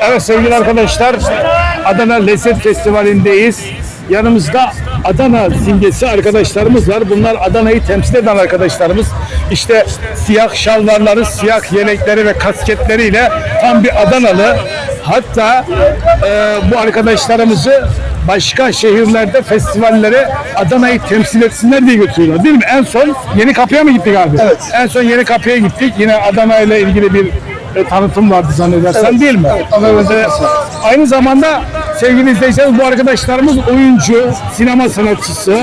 Evet sevgili arkadaşlar, Adana Lezzet Festivali'ndeyiz. Yanımızda Adana simgesi arkadaşlarımız var. Bunlar Adana'yı temsil eden arkadaşlarımız. İşte siyah şalvarları, siyah yelekleri ve kasketleriyle tam bir Adanalı. Hatta e, bu arkadaşlarımızı başka şehirlerde festivallere Adana'yı temsil etsinler diye götürüyorlar değil mi? En son Yeni Kapı'ya mı gittik abi? Evet. En son Yeni Kapı'ya gittik. Yine Adana ile ilgili bir e, tanıtım vardı zannedersen Evet. değil mi? Evet, Festivali. aynı zamanda sevgili izleyiciler bu arkadaşlarımız oyuncu, sinema sanatçısı,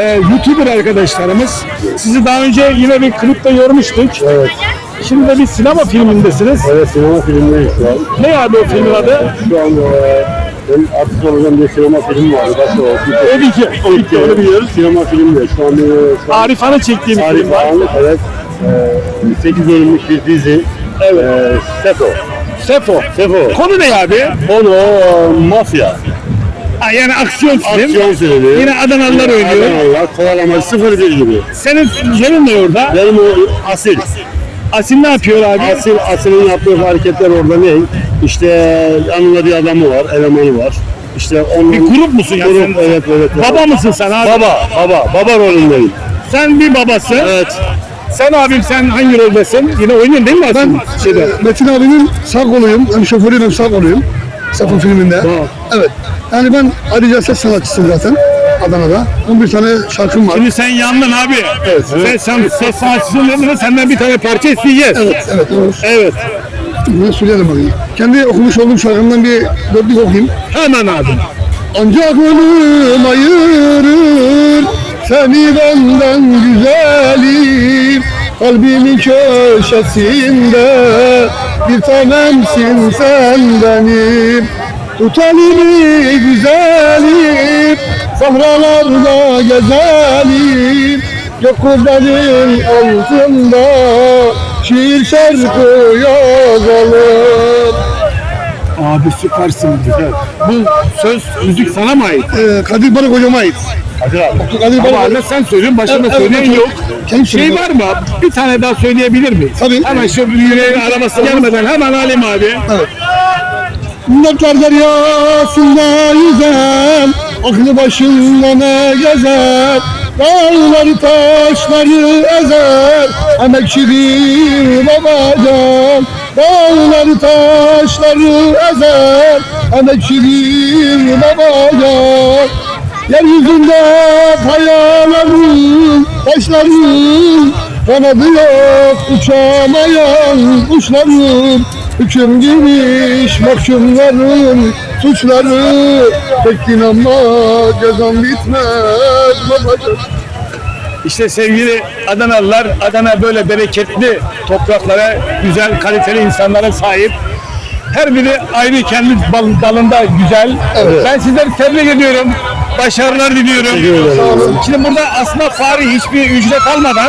e, YouTuber arkadaşlarımız. Sizi daha önce yine bir klipte görmüştük. Evet. Şimdi de bir sinema filmindesiniz. Evet sinema filmindeyim şu an. Ne abi o filmin adı? Şu an e, benim artist olacağım diye sinema filmi var. Başka o. Tabii ki. İlk onu biliyoruz. Sinema filmi de. Şu an, e, şu an Arif Han'ın çektiği bir Arif film var. Ağalık, evet. E, 8 bölümlük bir dizi. Evet. E, Sefo. Sefo. Sefo. Konu ne abi? Onu e, mafya. Ha, yani aksiyon film. Aksiyon filmi. Yine Adanalılar oynuyor. Adanalılar. Kovalama 01 gibi. Senin yerin ne orada? Benim o Asil. Asil ne yapıyor abi? Asil, Asil'in yaptığı hareketler orada ne? İşte yanında bir adamı var, elemanı var. İşte onun... Bir grup musun ya Grup, sen? evet, evet. evet. Baba mısın sen abi? Baba, baba, baba rolündeyim. Sen bir babası. Evet. Sen abim sen hangi roldesin? Yine oynuyorsun değil mi Asil? Şeyde. Metin abinin sağ koluyum. Hem şoförüyüm hem sağ koluyum. Safın filminde. Evet. Yani ben ayrıca ses sanatçısıyım zaten. Adana'da. 11 tane şarkım var. Şimdi sen yandın abi. Evet. Sen, sen ses sanatçısın dedin de senden bir tane parça isteyeceğiz. Evet, evet. olur. Evet. Bunu söyleyelim bakayım. Kendi okumuş olduğum şarkımdan bir dörtlük okuyayım. Hemen abi. Ancak ölüm ayırır seni benden güzelim Kalbimin köşesinde. Bir tanemsin sen benim. Tut elimi güzelim sahralarda gezelim. Gök kubbenin altında şiir şarkı yazalım Abi süpersin. Güzel. Bu söz müzik sana mı ait? Ee, Kadir Balık hocama ait. Hadi abi. Kadir Ama Balık anne sen söylüyorsun başında Evet, söyleyen yok. Kendim Şey söylüyorum. var mı? Bir tane daha söyleyebilir miyiz? Tabii. Hemen şu yüreğin araması gelmeden hemen alayım abi. Dertler deryasında yüzen Aklı başında ne gezer Dağları taşları ezer Emekçidir babacan Dağları taşları ezer Emekçidir babacan Yeryüzünde kayaların Taşların Kanadı yok uçamayan kuşların Hüküm giymiş mahkumların suçları. Tek ama cezam bitmez babacığım İşte sevgili Adanalılar, Adana böyle bereketli topraklara, güzel, kaliteli insanlara sahip. Her biri ayrı kendi dalında güzel. Ben sizleri tebrik ediyorum. Başarılar diliyorum. Şimdi burada aslında Fahri hiçbir ücret almadan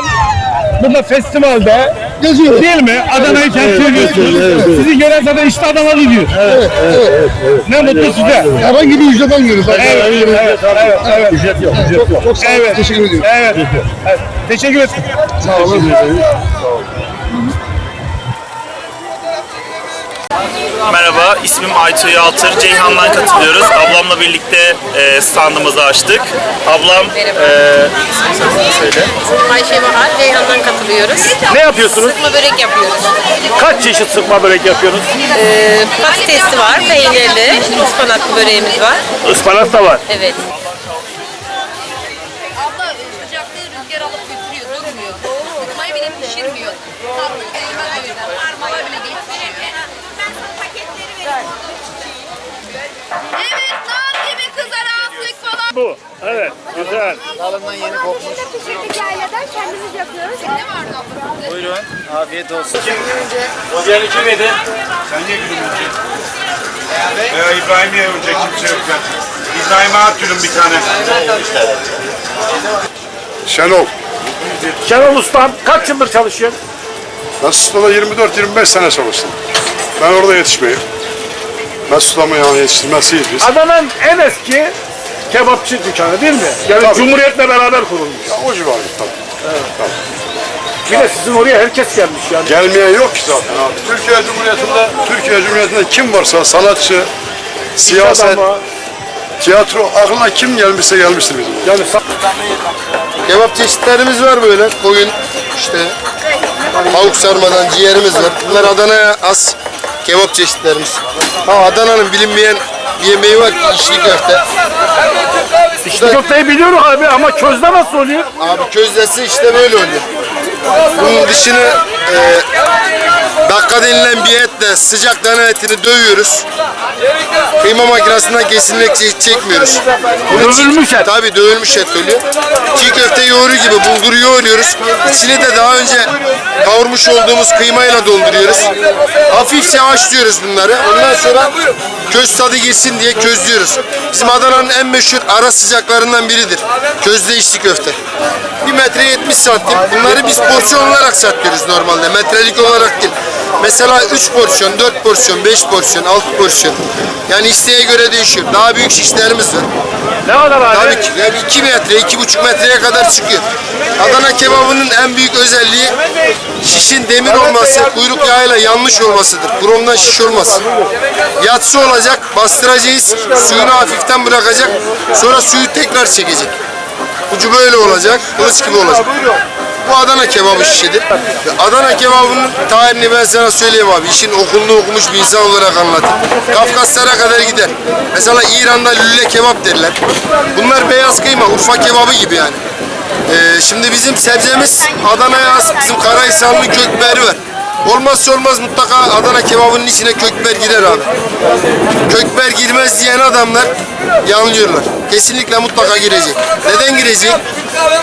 burada festivalde Geziyor. değil mi? Adana'yı temsil evet, ediyorsunuz. evet, evet. Sizi gören zaten işte Adanalı diyor. Ne mutlu size. Herhangi bir ücret almıyoruz. Evet, evet, evet, evet, evet. Ücret yok, ücret yok. Çok sağ olun. Evet. Teşekkür ediyorum. Evet. evet. Teşekkür ederim. Sağ olun. Merhaba, ismim Aytuğ Yaltır. Ceyhan'dan katılıyoruz. Ablamla birlikte e, standımızı açtık. Ablam, Merhaba. e, ismini söyle. Ayşe Bahar, Ceyhan'dan katılıyoruz. Ne yapıyorsunuz? Sıkma börek yapıyoruz. Kaç çeşit sıkma börek yapıyorsunuz? Ee, patatesli var, peynirli, ıspanaklı böreğimiz var. Ispanak da var. Evet. Bu. Evet. Güzel. Pişirdik aileden kendimiz yapıyoruz. Ne vardı abla? Buyurun, afiyet olsun. Hocam kim yedi? Sen niye gülümüyorsun? Ee, İbrahim'e önce kimse yok ben. İbrahim'e atıyorum bir tane. Şenol. Şenol Ustam kaç yıldır çalışıyor? Mesut'ta 24-25 sene çalıştım. Ben orada yetişmeyim. Mesut'la yani yetiştirmesiyiz biz. Adana'nın en eski kebapçı dükkanı değil mi? Yani Tabii. Cumhuriyet'le beraber kurulmuş. Ya, o civarı tabii. Bir de sizin oraya herkes gelmiş yani. Gelmeyen yok ki zaten abi. Türkiye Cumhuriyeti'nde, Türkiye Cumhuriyeti'nde kim varsa sanatçı, siyaset, Adamı, tiyatro aklına kim gelmişse gelmiştir bizim. yani Kebap çeşitlerimiz var böyle. Koyun işte tavuk sarmadan ciğerimiz var. Bunlar Adana'ya az kebap çeşitlerimiz. Ha Adana'nın bilinmeyen yemeği var ki içli köfte. İşte köfteyi biliyoruz abi ama közde nasıl oluyor? Abi közdesi işte böyle oluyor. Bunun dışını e, dakika denilen bir etle sıcak dana etini dövüyoruz. Kıyma makinesinden kesinlikle çek- çekmiyoruz. Bunu Dövülmüş et. Tabii dövülmüş et oluyor. Çiğ köfte yoğuru gibi bulguru yoğuruyoruz. İçini de daha önce kavurmuş olduğumuz kıymayla dolduruyoruz. Hafifçe haşlıyoruz bunları. Ondan sonra köz tadı girsin diye közlüyoruz. Bizim Adana'nın en meşhur ara sıcaklarından biridir. Közde içli köfte. Bir metre 70 santim. Bunları biz porsiyon olarak satıyoruz normalde. Metrelik olarak değil. Mesela 3 porsiyon, 4 porsiyon, 5 porsiyon, 6 porsiyon. Yani isteğe göre değişiyor. Daha büyük şişlerimiz var. Ne kadar abi? Tabii ki. Yani 2 metre, 2,5 metreye kadar çıkıyor. Adana kebabının en büyük özelliği şişin demir olması, kuyruk yağıyla yanmış olmasıdır. Bromdan şiş olmaz. Yatsı olacak, bastıracağız, suyunu hafiften bırakacak, sonra suyu tekrar çekecek. Ucu böyle olacak, kılıç gibi olacak. Bu Adana kebabı şişidir. Adana kebabının tarihini ben sana söyleyeyim abi. İşin okulunu okumuş bir insan olarak anlatayım. Kafkaslara kadar gider. Mesela İran'da lülle kebap derler. Bunlar beyaz kıyma, Urfa kebabı gibi yani. Ee, şimdi bizim sebzemiz Adana'ya has bizim Karahisarlı'nın kökberi var. Olmazsa olmaz mutlaka Adana kebabının içine kökber girer abi. Kökber girmez diyen adamlar yanılıyorlar. Kesinlikle mutlaka girecek. Neden girecek?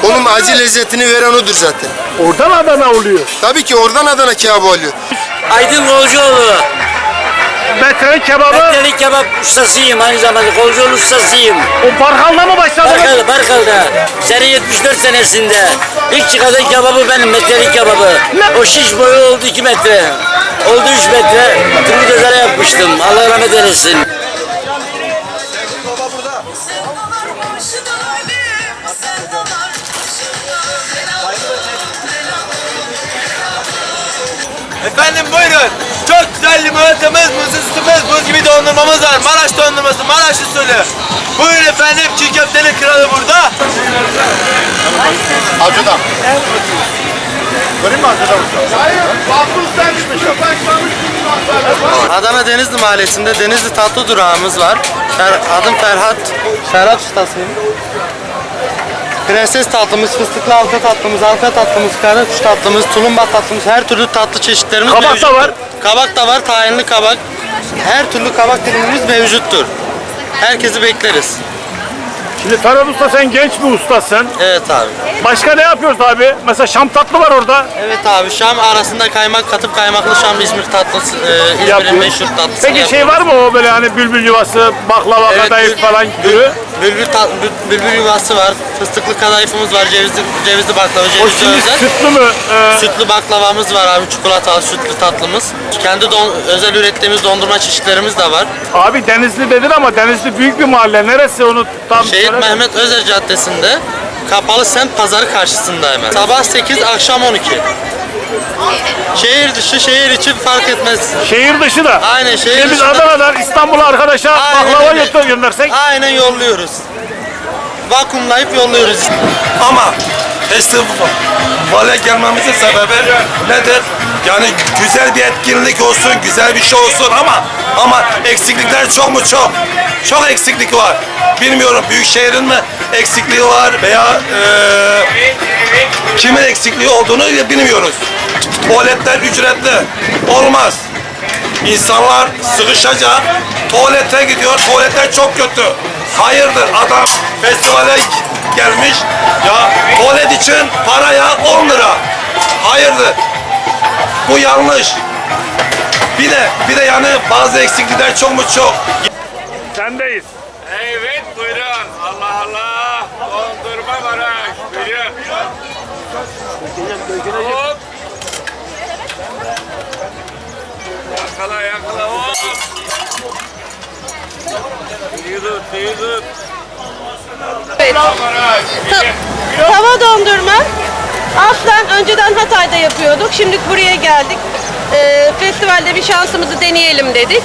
Onun acı lezzetini veren odur zaten. Oradan Adana oluyor. Tabii ki oradan Adana kebabı oluyor. Aydın Kolcuoğlu. Metre kebabı Metrelik kebap ustasıyım aynı zamanda. Kolcuoğlu ustasıyım. o Barkal'da mı başladı? Barkal, Barkal'da. Sene 74 senesinde. ilk çıkardığı kebabı benim metrelik kebabı. O şiş boyu oldu 2 metre. Oldu 3 metre. Turgut Özer'e yapmıştım. Allah rahmet eylesin. Efendim buyurun. Çok güzel limonatamız, muz üstümüz, buz gibi dondurmamız var. Maraş dondurması, Maraş usulü. Buyurun efendim, çiğ köftenin kralı burada. Acıdan. Adana Denizli Mahallesi'nde Denizli tatlı durağımız var. Fer- adım Ferhat. Ferhat ustasıyım. Prenses tatlımız, fıstıklı halka tatlımız, halka tatlımız, karakuş tatlımız, tulumba tatlımız, her türlü tatlı çeşitlerimiz Kabak da mevcuttur. var. Kabak da var, tahinli kabak. Her türlü kabak dilimimiz mevcuttur. Herkesi bekleriz. Şimdi Ferhat Usta sen genç bir ustasın. Evet abi. Başka ne yapıyoruz abi? Mesela Şam tatlı var orada. Evet abi Şam arasında kaymak katıp kaymaklı Şam İzmir tatlısı, e, İzmir'in meşhur tatlısı. Peki şey var mı o böyle hani bülbül yuvası, baklava, kadayıf falan türü? Bülbül, bül- bülbül yuvası var, fıstıklı kadayıfımız var, cevizli, cevizli baklava, O cevizli şimdi özel. sütlü mü? Ee, Sütlü baklavamız var abi, çikolatalı sütlü tatlımız. Kendi don, özel ürettiğimiz dondurma çeşitlerimiz de var. abi Denizli dedin ama Denizli büyük bir mahalle. Neresi onu tam Şehit söyle. Mehmet Özer Caddesi'nde Kapalı Semt Pazarı karşısında hemen. Sabah 8, akşam 12. Şehir dışı, şehir içi fark etmez. Şehir dışı da. Aynen şehir Şimdi biz dışında- Adana'dan İstanbul'a arkadaşa Aynen baklava öyle. götür göndersek. Aynen yolluyoruz. Vakumlayıp yolluyoruz. Ama festivale gelmemizin sebebi nedir? Yani güzel bir etkinlik olsun, güzel bir şey olsun ama ama eksiklikler çok mu çok? Çok eksiklik var. Bilmiyorum büyük şehrin mi eksikliği var veya eee kimin eksikliği olduğunu bilmiyoruz. Tuvaletler ücretli. Olmaz. İnsanlar sıkışacak, tuvalete gidiyor, tuvaletler çok kötü. Hayırdır adam festivale gelmiş, ya tuvalet için paraya 10 lira. Hayırdır. Bu yanlış. Bir de, bir de yani bazı eksiklikler çok mu çok. Sendeyiz. Evet buyurun. Allah Allah. Dondurma baraj. Buyurun. Hop. Yakala yakala hop. İyi tut, iyi tut. Evet. Baraj. Ta- tava dondurma, Aslen önceden Hatay'da yapıyorduk. Şimdi buraya geldik. Ee, festivalde bir şansımızı deneyelim dedik.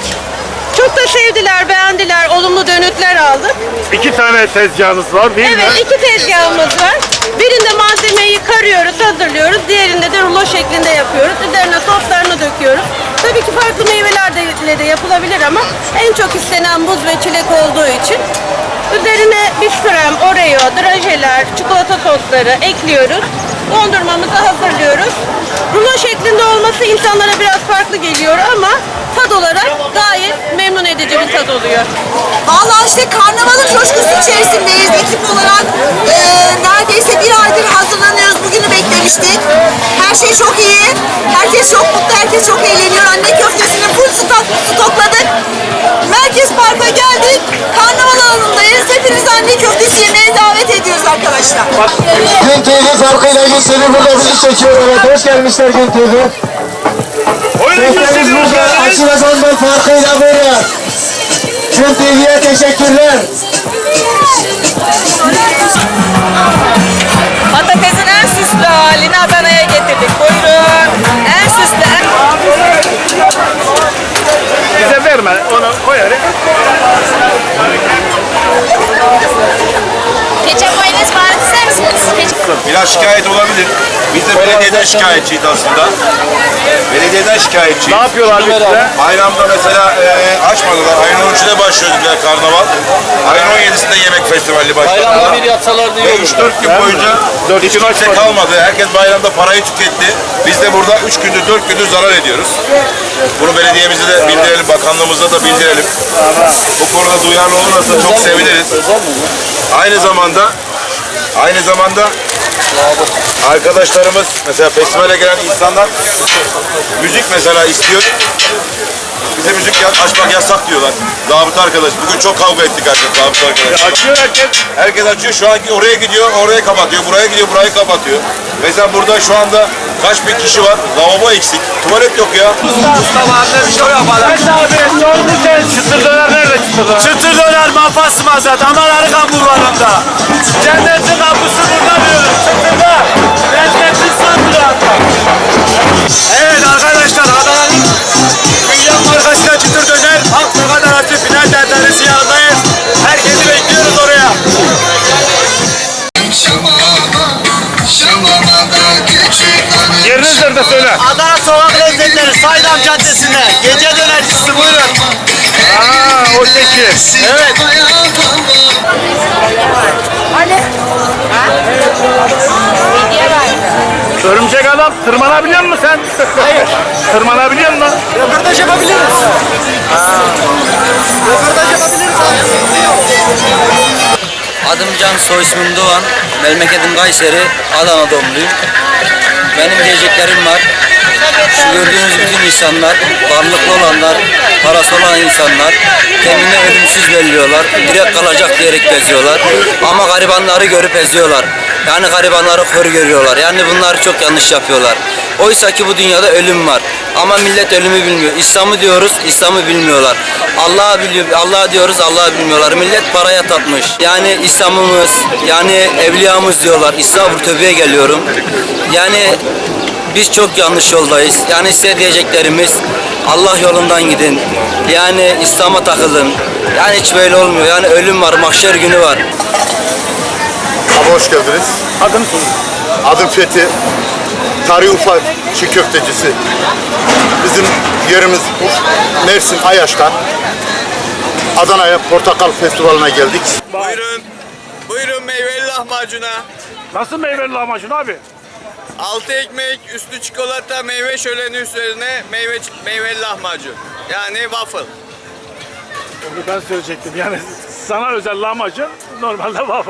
Çok da sevdiler, beğendiler, olumlu dönütler aldık. İki tane tezgahınız var değil mi? Evet, iki tezgahımız var. Birinde malzemeyi karıyoruz, hazırlıyoruz. Diğerinde de rulo şeklinde yapıyoruz. Üzerine soslarını döküyoruz. Tabii ki farklı meyvelerle de yapılabilir ama en çok istenen buz ve çilek olduğu için üzerine biskrem, oreo, drajeler, çikolata sosları ekliyoruz. Dondurmamızı hazırlıyoruz. Rulo şeklinde olması insanlara biraz farklı geliyor ama tad olarak gayet memnun edici bir tad oluyor. Vallahi işte karnavalın coşkusu içerisindeyiz ekip olarak. Ee, neredeyse bir aydır hazırlanıyoruz. Bugünü beklemiştik. Her şey çok iyi. Herkes çok mutlu, herkes çok eğleniyor. Anne köftesini full stok, stokladık. Arkadaşlar. Gün TV farkıyla Gün TV burada bizi çekiyor. Evet, hoş gelmişler Gün TV. Seslerimiz burada. Açıla Gondol farkıyla böyle. Gün TV'ye teşekkürler. Şikayet olabilir. Biz de belediyeden şikayetçiyiz aslında. Belediyeden şikayetçiyiz. Ne yapıyorlar bize? Bayramda mesela e, açmadılar. Ayın 13'üne başlıyor dediler karnaval. Ayın 17'sinde yemek festivali başladılar. bir yapsalar Ve 3-4 gün boyunca Dört hiç gün kimse açmadı. kalmadı. Herkes bayramda parayı tüketti. Biz de burada 3 gündür 4 gündür zarar ediyoruz. Bunu belediyemize de bildirelim, bakanlığımıza da bildirelim. Bu konuda duyarlı olursa çok seviniriz. Aynı zamanda aynı zamanda arkadaşlarımız mesela festivale gelen insanlar müzik mesela istiyor. Bize müzik ya- açmak yasak diyorlar. Zabıta arkadaş. Bugün çok kavga ettik herkes zabıta arkadaş. Açıyor herkes. Herkes açıyor. Şu anki oraya gidiyor, oraya kapatıyor. Buraya gidiyor, burayı kapatıyor. Mesela burada şu anda kaç bin kişi var? Lavabo eksik. Tuvalet yok ya. Çıtır döner nerede çıtır döner? Çıtır döner mafasmazda damarları kamburlarında. Cennetin kapısı burada diyoruz. Çıtırda. Cennetin sınırı hatta. Tentanesi yanındayız. Herkesi bekliyoruz oraya. Yeriniz nerede söyle. Adana Sokak Lezzetleri Saydam Caddesi'nde. Gece dönercisi buyurun. Aa o şekil. Evet. Örümcek adam tırmanabiliyor musun sen? Hayır. Tırmanabiliyor musun? Röportaj yapabiliriz. Röportaj Adım Can, soy ismim Doğan. Memleketim Kayseri, Adana doğumluyum. Benim diyeceklerim var. Şu gördüğünüz bütün insanlar, varlıklı olanlar, parası olan insanlar kendini ölümsüz belliyorlar. Direkt kalacak diyerek beziyorlar. Ama garibanları görüp eziyorlar. Yani garibanları kör görüyorlar. Yani bunlar çok yanlış yapıyorlar. Oysa ki bu dünyada ölüm var. Ama millet ölümü bilmiyor. İslam'ı diyoruz, İslam'ı bilmiyorlar. Allah'ı biliyor, Allah diyoruz, Allah'ı bilmiyorlar. Millet paraya tapmış. Yani İslam'ımız, yani evliyamız diyorlar. İslam tövbeye geliyorum. Yani biz çok yanlış yoldayız. Yani size diyeceklerimiz Allah yolundan gidin. Yani İslam'a takılın. Yani hiç böyle olmuyor. Yani ölüm var, mahşer günü var. Abi hoş geldiniz. Adını söyle. Adım Fethi. Tarih Urfa çiğ köftecisi. Bizim yerimiz Mersin Ayaş'ta. Adana'ya Portakal Festivali'ne geldik. Buyurun. Buyurun meyveli lahmacuna. Nasıl meyveli lahmacun abi? Altı ekmek, üstü çikolata, meyve şöleni üzerine meyve meyveli lahmacun. Yani waffle. Onu ben söyleyecektim. Yani sana özel lahmacun normalde var.